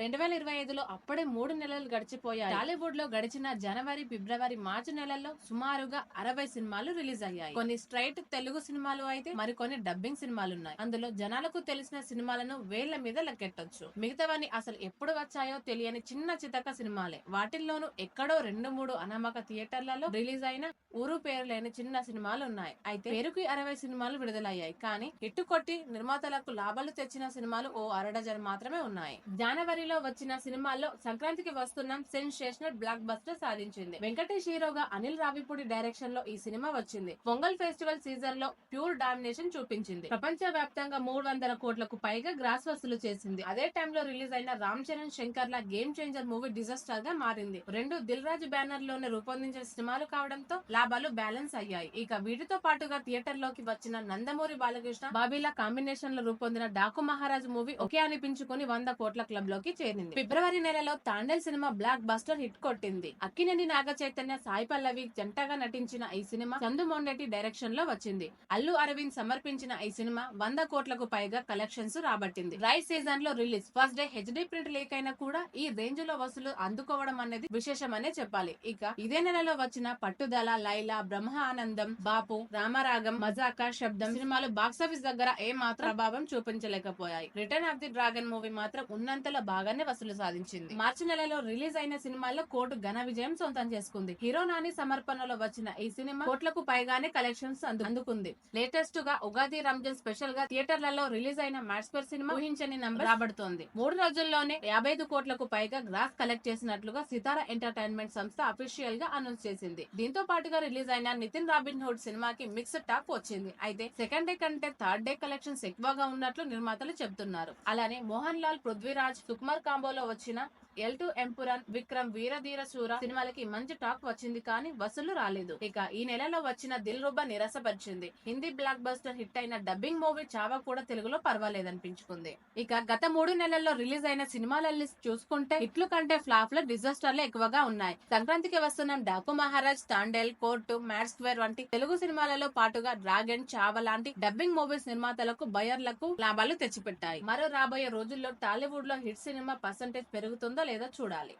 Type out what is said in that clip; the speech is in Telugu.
రెండు వేల ఇరవై ఐదులో అప్పుడే మూడు నెలలు గడిచిపోయాయి. టాలీవుడ్లో గడిచిన జనవరి ఫిబ్రవరి మార్చి నెలల్లో సుమారుగా అరవై సినిమాలు రిలీజ్ అయ్యాయి. కొన్ని స్ట్రైట్ తెలుగు సినిమాలు అయితే మరికొన్ని డబ్బింగ్ సినిమాలు ఉన్నాయి అందులో జనాలకు తెలిసిన సినిమాలను వేళ్ళ మీద లెక్కెట్టొచ్చు. మిగతావన్నీ అసలు ఎప్పుడు వచ్చాయో తెలియని చిన్న చితక సినిమాలే. వాటిల్లోనూ ఎక్కడో రెండు మూడు అనామక థియేటర్లలో రిలీజ్ అయిన ఊరు పేరు లేని చిన్న సినిమాలు ఉన్నాయి అయితే పేరుకి అరవై సినిమాలు విడుదలయ్యాయి. కానీ ఇట్టు కొట్టి నిర్మాతలకు లాభాలు తెచ్చిన సినిమాలు ఓ అరడజన్ మాత్రమే ఉన్నాయి. జనవరిలో వచ్చిన సినిమాల్లో సంక్రాంతికి వస్తున్న సెన్సేషనల్ బ్లాక్ బస్టర్ సాధించింది. వెంకటేష్ హీరోగా అనిల్ రావిపూడి డైరెక్షన్లో ఈ సినిమా వచ్చింది. పొంగల్ ఫెస్టివల్ సీజన్లో ప్యూర్ డామినేషన్ చూపించింది. ప్రపంచ వ్యాప్తంగా మూడు వందల కోట్లకు పైగా గ్రాస్ వసూలు చేసింది. అదే టైంలో రిలీజ్ అయిన రామ్ చరణ్ శంకర్ లా గేమ్ చేంజర్ మూవీ డిజాస్టర్గా మారింది. రెండు దిల్ రాజు బ్యానర్లోనే రూపొందించిన సినిమాలు కావడంతో లాభాలు బ్యాలెన్స్ అయ్యాయి. ఇక వీటితో పాటుగా థియేటర్లోకి వచ్చిన నందమూరి బాలకృష్ణ బాబీలా కాంబినేషన్లో రూపొందిన డాకు మహారాజ్ మూవీ ఒకే అనిపించుకుని వంద కోట్ల క్లబ్లోకి చేరింది. ఫిబ్రవరి నెలలో Thandel cinema blockbuster hit కొట్టింది. అక్కినేని నాగ చైతన్య సాయి పల్లవి జంటగా నటించిన ఈ సినిమా చందుమోండటి డైరెక్షన్లో వచ్చింది. అల్లు అరవింద్ సమర్పించిన ఈ సినిమా వంద కోట్లకు పైగా కలెక్షన్స్ రాబట్టింది. రైస్ సీజన్లో release first day HD print leak అయినా కూడా ఈ రేంజ్లో వసూలు అందుకోవడం అనేది విశేషమనే చెప్పాలి. ఇక ఇదే నెలలో వచ్చిన పట్టుదల లైలా బ్రహ్మ ఆనందం బాపు రామరాగం మజాకా శబ్దం సినిమాలు బాక్సాఫీస్ దగ్గర ఏ మాత్రం ప్రభావం చూపించలేకపోయాయి. Return of the dragon movie మాత్రం ఉన్నంతలో బాగానే వసూలు సాధించింది. మార్చి నెలలో రిలీజ్ అయిన సినిమాల్లో కోర్టు ఘన విజయం సొంతం చేసుకుంది. హీరో నాని సమర్పణలో వచ్చిన ఈ సినిమా కోట్లకు పైగానే కలెక్షన్స్ అందుకుంది. లేటెస్ట్గా ఉగాది రంజాన్ స్పెషల్గా థియేటర్లలో రిలీజ్ అయిన మ్యాట్స్పర్ సినిమా ఊహించని నంబర్ రాబడుతోంది. మూడు రోజుల్లోనే యాభై ఐదు కోట్లకు పైగా గ్రాస్ కలెక్ట్ చేసినట్లుగా సితారా ఎంటర్టైన్మెంట్ సంస్థ అఫీషియల్గా అనౌన్స్ చేసింది. దీంతో పాటుగా రిలీజ్ అయిన నితిన్ రాబిన్ హుడ్ సినిమాకి మిక్స్డ్ టాక్ వచ్చింది. అయితే సెకండ్ డే కంటే థర్డ్ డే కలెక్షన్స్ ఎక్కువగా ఉన్నట్లు నిర్మాతలు చెబుతున్నారు. అలానే మోహన్ లాల్ పృథ్వీరాజ్ సుకుమార్ సమ్మర్ కాంబోలో వచ్చిన ఎల్ టు ఎంపురన్ విక్రమ్ వీరధీర శూర సినిమాలకి మంచి టాక్ వచ్చింది కానీ వసూలు రాలేదు. ఇక ఈ నెలలో వచ్చిన దిల్ రుబ్బా నిరాశపరిచింది. హిందీ బ్లాక్ బస్టర్ హిట్ అయిన డబ్బింగ్ మూవీ చావా కూడా తెలుగులో పర్వాలేదనిపించుకుంది. ఇక గత మూడు నెలల్లో రిలీజ్ అయిన సినిమాల లిస్ట్ చూసుకుంటే హిట్లు కంటే ఫ్లాప్లో డిజాస్టర్లు ఎక్కువగా ఉన్నాయి. సంక్రాంతికి వస్తున్న Daaku Maharaaj Thandel court mad square వంటి తెలుగు సినిమాలలో పాటుగా డ్రాగన్ చావ లాంటి డబ్బింగ్ మూవీస్ నిర్మాతలకు బయర్లకు లాభాలు తెచ్చిపెట్టాయి. మరో రాబోయే రోజుల్లో టాలీవుడ్లో హిట్ సినిమా పర్సంటేజ్ పెరుగుతుందో లేదా చూడాలి.